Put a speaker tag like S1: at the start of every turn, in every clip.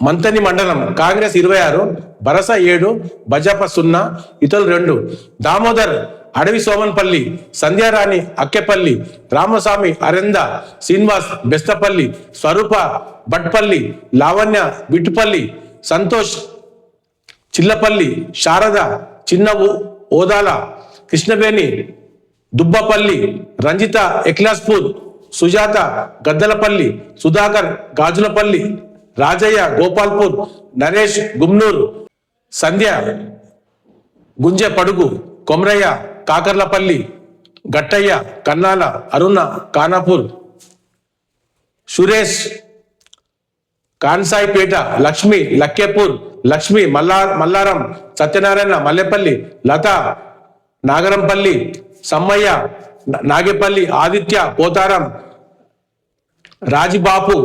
S1: మంతని మండలం కాంగ్రెస్ ఇరవై ఆరు బరస ఏడు బజాప సున్నా ఇతరులు రెండు దామోదర్ అడవి సోమన్పల్లి సంధ్యారాణి అక్కెపల్లి రామస్వామి అరెంద శ్రీనివాస్ బెస్తపల్లి స్వరూప భట్పల్లి లావణ్య బిట్టుపల్లి సంతోష్ చిల్లపల్లి శారద చిన్నవు ఓదాల కృష్ణవేణి దుబ్బపల్లి రంజిత ఎక్లాస్పూర్ సుజాత గద్దలపల్లి సుధాకర్ గాజులపల్లి రాజయ్య గోపాల్పూర్ నరేష్ గుమ్నూరు సంధ్య గుంజె పడుగు కొమరయ్య కాకర్లపల్లి గట్టయ్య కన్నాల అరుణ కానాపూర్ సురేష్ కాన్సాయిపేట లక్ష్మి లక్కేపూర్ లక్ష్మి మల్లా మల్లారం సత్యనారాయణ మల్లెపల్లి లత నాగరంపల్లి సమ్మయ్య నాగేపల్లి ఆదిత్య పోతారం రాజిబాపు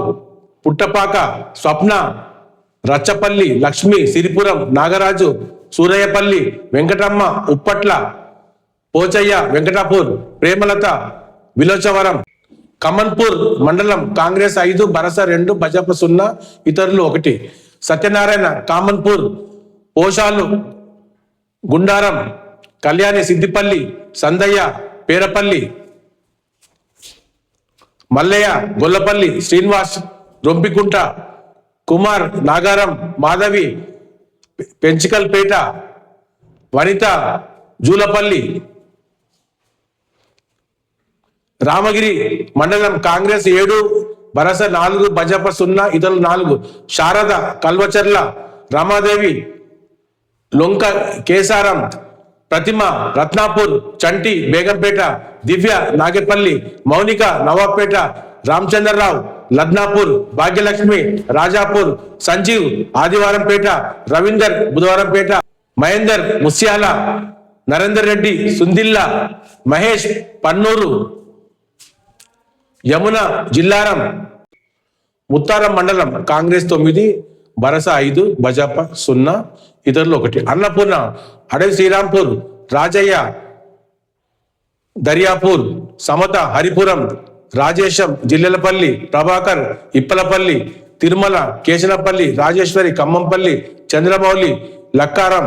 S1: పుట్టపాక స్వప్న రచ్చపల్లి లక్ష్మి సిరిపురం నాగరాజు సూరయ్యపల్లి వెంకటమ్మ ఉప్పట్ల పోచయ్య వెంకటాపూర్ ప్రేమలత విలోచవరం కమన్పూర్ మండలం కాంగ్రెస్ ఐదు బరస రెండు భజప సున్నా ఇతరులు ఒకటి. సత్యనారాయణ కామన్పూర్ పోషాలు గుండారం కళ్యాణి సిద్దిపల్లి సందయ్య పేరపల్లి మల్లయ్య గొల్లపల్లి శ్రీనివాస్ రొంపికుంట కుమార్ నాగారం మాధవి పెంచికల్పేట వనిత జూలపల్లి రామగిరి మండలం కాంగ్రెస్ ఏడు భరస నాలుగు భజప సున్నా ఇతరులు నాలుగు శారద కల్వచర్ల రమాదేవి లొంక కేసారం ప్రతిమ రత్నాపూర్ చంటి బేగంపేట దివ్య నాగేపల్లి మౌనిక నవాబ్పేట రామచంద్రరావు లద్నాపూర్ భాగ్యలక్ష్మి రాజాపూర్ సంజీవ్ ఆదివారంపేట రవీందర్ బుధవారంపేట మహేందర్ ముస్యాల నరేందర్ రెడ్డి సుందిల్లా మహేష్ పన్నూరు యమున జిల్లారం ముత్తారం మండలం కాంగ్రెస్ తొమ్మిది బరస ఐదు బజాప సున్నా ఇతరులు ఒకటి. అన్నపూర్ణ అడవి శ్రీరాంపూర్ రాజయ్య దర్యాపూర్ సమత హరిపురం రాజేశం జిల్లెలపల్లి ప్రభాకర్ ఇప్పలపల్లి తిరుమల కేశనపల్లి రాజేశ్వరి ఖమ్మంపల్లి చంద్రమౌళి లక్కారం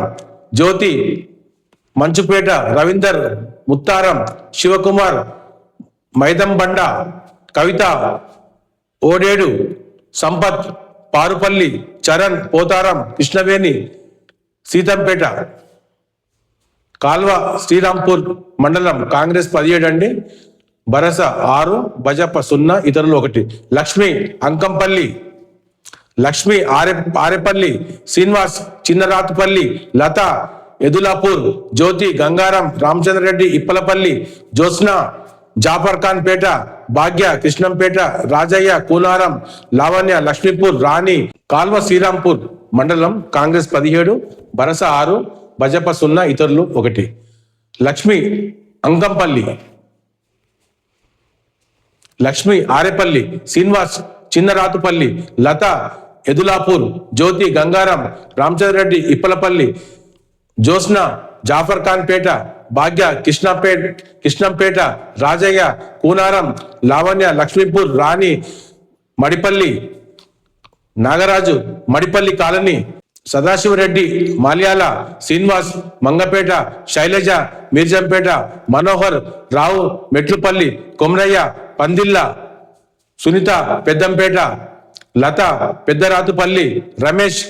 S1: జ్యోతి మంచుపేట రవీందర్ ముత్తారం శివకుమార్ మైదంబండ కవిత ఓడేడు సంపత్ పారుపల్లి చరణ్ పోతారం కృష్ణవేణి సీతంపేట కాల్వ శ్రీరాంపూర్ మండలం కాంగ్రెస్ పదిహేడు అండి. బరస ఆరు భజప సున్నా ఇతరులు ఒకటి. లక్ష్మి అంకంపల్లి. లక్ష్మి ఆరె ఆరెపల్లి శ్రీనివాస్ చిన్నరాతుపల్లి లత ఎదులాపూర్ జ్యోతి గంగారం రామచంద్రరెడ్డి ఇప్పలపల్లి జ్యోత్స్న జాఫర్ ఖాన్ పేట భాగ్య కృష్ణంపేట రాజయ్య కూనారం లావణ్య లక్ష్మీపూర్ రాణి కాల్వ శ్రీరాంపూర్ మండలం కాంగ్రెస్ పదిహేడు బరస ఆరు భజప సున్నా ఇతరులు ఒకటి. లక్ష్మి అంకంపల్లి. లక్ష్మి ఆరేపల్లి శ్రీనివాస్ చిన్నరాతుపల్లి లత ఎదులాపూర్ జ్యోతి గంగారం రామచంద్రరెడ్డి ఇప్పలపల్లి జ్యోత్స్న జాఫర్ ఖాన్ పేట భాగ్య కృష్ణపేట కృష్ణంపేట రాజయ్య కూనారం లావణ్య లక్ష్మీపూర్ రాణి మడిపల్లి నాగరాజు మడిపల్లి కాలనీ సదాశివరెడ్డి మాల్యాల శ్రీనివాస్ మంగపేట శైలజ మీర్జంపేట మనోహర్ రావు మెట్లుపల్లి కొమరయ్య పందిల్ల సునీత పెద్దంపేట లత పెద్దరాతుపల్లి రమేష్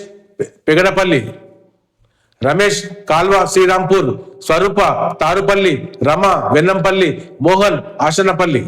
S1: పెగడపల్లి రమేష్ కాల్వ శ్రీరాంపూర్ స్వరూప తారుపల్లి రమ వెన్నంపల్లి మోహన్ ఆసనపల్లి